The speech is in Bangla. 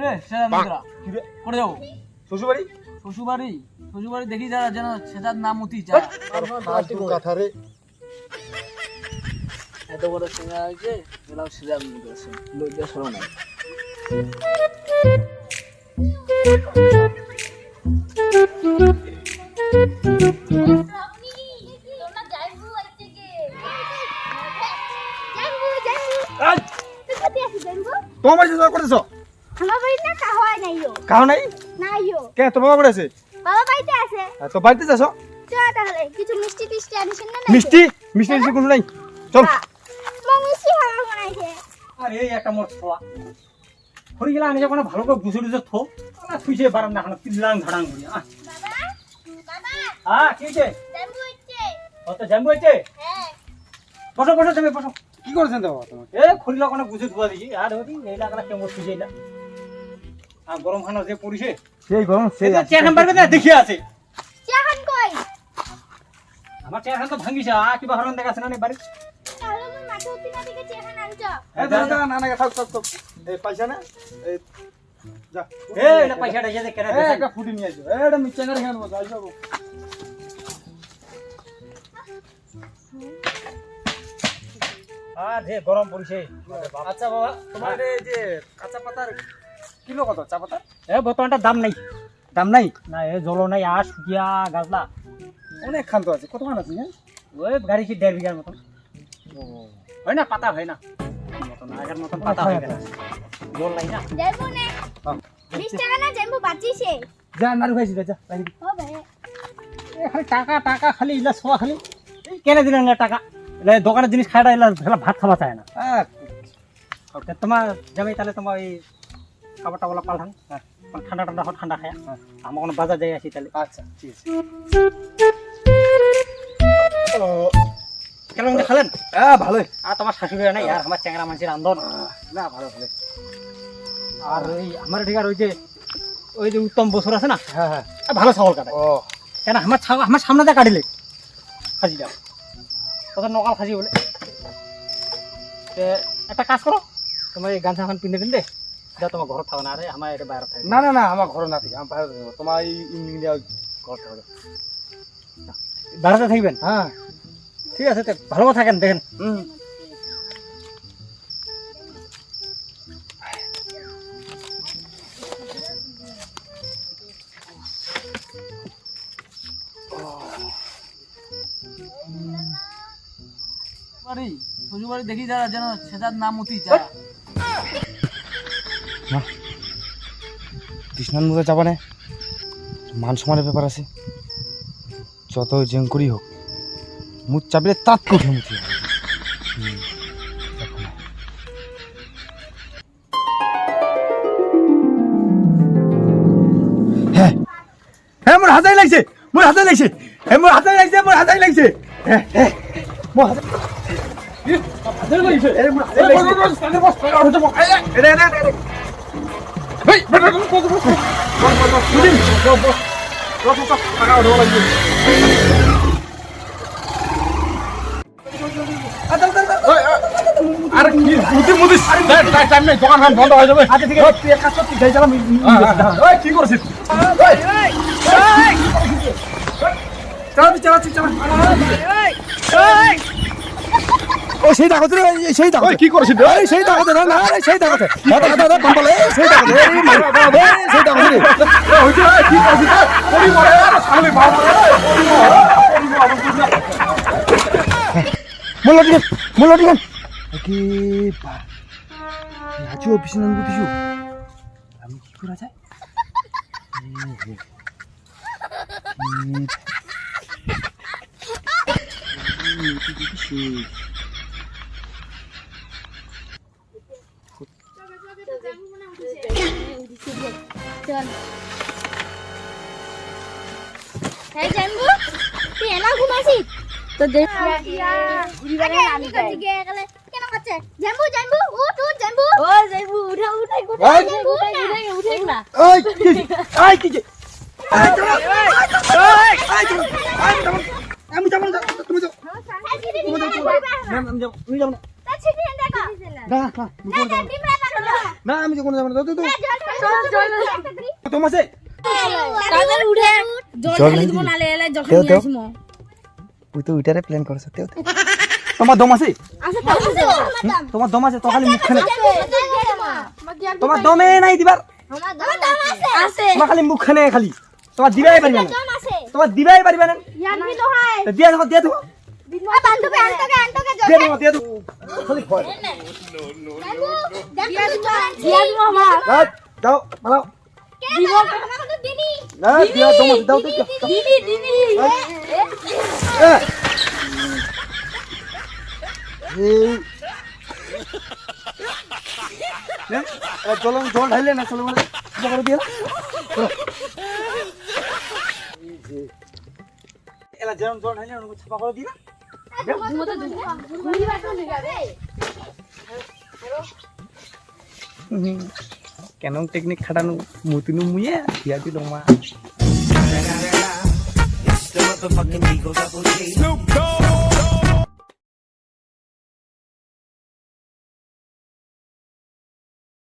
কিরে সেটা মিত্রা কিরে? করে যাব। শ্বশুরবাড়ি? শ্বশুরবাড়ি শ্বশুরবাড়ি দেখি যারা যেন নাম কথা রে। এত বড় সিঙ্গা হয়েছে এলাও সেটা লজ্জা সরো নাই। তোমরা যাইবো কাও নাই? নাইও। কে তোমার বাবা আছে? বাবা বাড়িতে আছে। তো বাড়িতে যাচ্ছ চ তাহলে কিছু মিষ্টি টিষ্টি আনিস না মিষ্টি? মিষ্টি মিষ্টি কোনো নাই? চল। মিষ্টি খাওয়া বানাইছে আর এই একটা মোট ছোয়া। হরি গেলে আনি যখন ভালো করে বুঝে বুঝে থো না থুইছে বারান্দা এখন তিল্লাং ঝাড়াং করি আহ। বাবা বাবা। হ্যাঁ কি হয়েছে যাইবো হচ্ছে ও তো জাম্বু হয়েছে হ্যাঁ। বসো বসো তুমি বসো। কি করেছেন তো তোমার এ খড়িলা কোনো বুঝে ধোয়া দিছি। আর হরি এই লাগলা কেমন না আর গরম খানা যে পড়িছে সেই গরম সেই খান পারবে না দেখি আছে। চাহান কই? আমার চেয়ার খান তো ভাঙিছে আ কিবা হরন দেখাছে না নে বাড়ি তাহলে আমার মাথা উঠি না দিকে চাহান আনছ। এই দাঁড়া, দাঁড়া, না না থাক থাক থাক। এই পয়সা না এই যা। এ এটা পয়সাটা এসে কেন এই একটা ফুটি নিয়ে আসো এই এটা মিচ্ছাঙ্গা রেখে দেবো যাই যাব। আর যে গরম পড়িছে। আচ্ছা বাবা তোমার এই যে কাঁচা পাতার কিলো কত চা পাতা এ বর্তমানটা দাম নাই। দাম নাই? না এ জল নাই আর শুকিয়া গাছলা অনেক খান্ত আছে। কত মান আছে হ্যাঁ ওই গাড়ি কি দেড় বিঘার মতন? হয় না পাতা হয় না। মতন আগের মতন পাতা হয় না। জল নাই না? যাইবো না? বিশ টাকা না যাইবো বাঁচিছে? যা নাড়ু খাইছি যা রাখি দি। হবে এ খালি টাকা টাকা খালি ইলা সোয়া খালি। এই কেনে দিলেন টাকা? দোকানের জিনিস খাইটা এলা ভাত খাওয়া চায় না। তোমার যাবে তাহলে তোমার এই খাবার টাবার পাল্টান মানে ঠান্ডা ঠান্ডা হট ঠান্ডা খায় আমার কোনো বাজার যাই আসি তাহলে আচ্ছা ঠিক আছে। কেন খালেন? হ্যাঁ ভালোই। আর তোমার শাশুড়ি নাই? আর আমার চ্যাংরা মানুষের আন্দোলন। না ভালো ভালো। আর ওই আমার ঠিক আর ওই যে ওই যে উত্তম বছর আছে না? হ্যাঁ হ্যাঁ এ ভালো ছাগল কাটে। ও কেন আমার আমার সামনে দিয়ে কাটিলে খাসিটা কত নকাল খাসি বলে। একটা কাজ করো তোমার এই গামছা এখন পিন্ধে পিন্ধে যা তোমার ঘর থাকো না আমার এটা বাইরে থাকে। না না না আমার ঘরে না থেকে আমি বাইরে থাকব। তোমার এই ঘর থাকবে। বাইরেতে থাকবেন? হ্যাঁ। ঠিক আছে ভালো থাকেন দেখেন। হুম। বাড়ি দেখি যারা যেন সেটার নাম অতি চা কৃষ্ণান মুখে যাবা না মান সম্মানের ব্যাপার আছে যত জেং করি হোক মুখ চাপলে তাৎ উঠে মুখে হ্যাঁ হ্যাঁ হ্যাঁ হ্যাঁ হ্যাঁ এ আরে কি মুদি মুদি টাইম নাই দোকান খান বন্ধ হয়ে যাবে আচ্ছা ঠিক আছে তুই এক কাজ কর তুই যাই চালা ওই কি করছিস ওই এই চালা তুই চালা তুই সেই রে সেই দেখো কি করছিস এই সেই দেখো না না এই সেই দেখো দাদা দাদা দাদা বম্বল এই সেই দেখো এই সেই দেখো রে হইছে কি করছিস ওই মরে আর সামনে বাবা মুলো দিন মুলো দিন কি বা নাচু অফিসে নাম দিছু আমি কি করা যায়? চল হ্যাঁ জানব তুই এনা ঘুমাছিস তো আমি যাব যাব না না আমি না আমি যাব না। যাও তো দম আছে তাড়াতাড়ি উঠে জল দিব? নালে এলে তেও, নিয়ে। আসিম তুই তো ওইটারে প্ল্যান করছ তেও। তোমার দম আছে হুম? তোমার দম আছে তো খালি মুখখানে। আছে তোমার দমে নাই দিবার। তোমার খালি মুখখানে খালি। তোমার দিবাই পারিবা না। তোমার দিবাই পারিবা না। দিয়া দেখো দিয়া দেখো। খালি দিয়া দিব আমাকে দিনি না দিয়া আছে দাও। দিদি দিদি চলো জল ঢাইলে না চলো করে দিয়ে। এলা যেরকম জল ঢাইলে ওরকম ছাপা করে দিয়ে। কেন টেকনিক খাটানো মুতিনু মুয়ে দিয়া দিল মা Snoop Dogg.